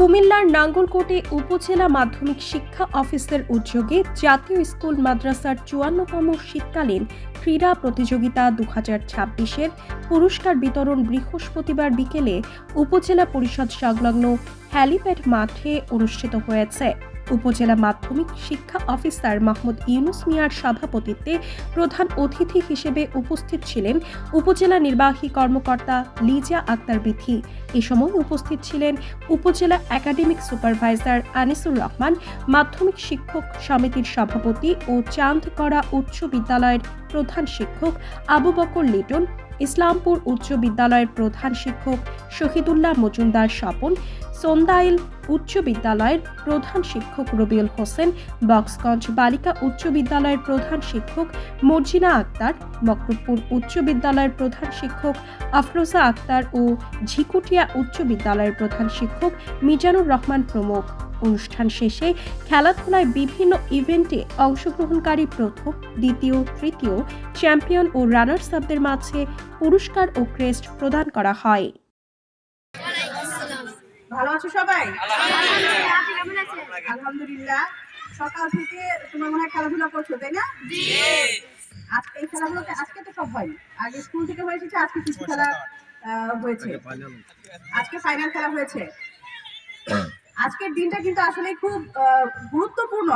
কুমিল্লার নাঙ্গলকোটে উপজেলা মাধ্যমিক শিক্ষা অফিসের উদ্যোগে জাতীয় স্কুল মাদ্রাসার চুয়ান্নতম শীতকালীন ক্রীড়া প্রতিযোগিতা দু হাজার পুরস্কার বিতরণ বৃহস্পতিবার বিকেলে উপজেলা পরিষদ সংলগ্ন হ্যালিপ্যাড মাঠে অনুষ্ঠিত হয়েছে। উপজেলা মাধ্যমিক শিক্ষা অফিসার মাহমুদ ইউনুস মিয়ার সভাপতিত্বে প্রধান অতিথি হিসেবে উপস্থিত ছিলেন উপজেলা নির্বাহী কর্মকর্তা লিজা আক্তার বিথি। এ সময় উপস্থিত ছিলেন উপজেলা একাডেমিক সুপারভাইজার আনিসুর রহমান, মাধ্যমিক শিক্ষক সমিতির সভাপতি ও চাঁদকড়া উচ্চ বিদ্যালয়ের প্রধান শিক্ষক আবু বকর লিটন ইসলামপুর উচ্চ বিদ্যালয়ের প্রধান শিক্ষক শহীদুল্লাহ মজুমদার স্বপন, সন্দাইল উচ্চ বিদ্যালয়ের প্রধান শিক্ষক রবিউল হোসেন, বক্সগঞ্জ বালিকা উচ্চ বিদ্যালয়ের প্রধান শিক্ষক মর্জিনা আক্তার মকরুপুর উচ্চ বিদ্যালয়ের প্রধান শিক্ষক আফরোজা আক্তার ও ঝিকুটিয়া উচ্চ বিদ্যালয়ের প্রধান শিক্ষক মিজানুর রহমান প্রমুখ। অনুষ্ঠান শেষে খেলাধুলায় বিভিন্ন ইভেন্টে অংশগ্রহণকারী প্রথম দ্বিতীয় তৃতীয় চ্যাম্পিয়ন ও রানার্স আপদের মাঝে পুরস্কার ও ক্রেস্ট প্রদান করা হয়। ভালো আছো সবাই? আলহামদুলিল্লাহ। সকাল থেকে তোমরা মনে হয় খেলাধুলা করছ তাই না? আজকে এই খেলাধুলাতে আজকে তো সব হয়নি আগে স্কুল থেকে হয়ে এসেছে আজকে কিছু খেলা হয়েছে। আজকে ফাইনাল খেলা হয়েছে। আজকের দিনটা কিন্তু আসলে খুব গুরুত্বপূর্ণ।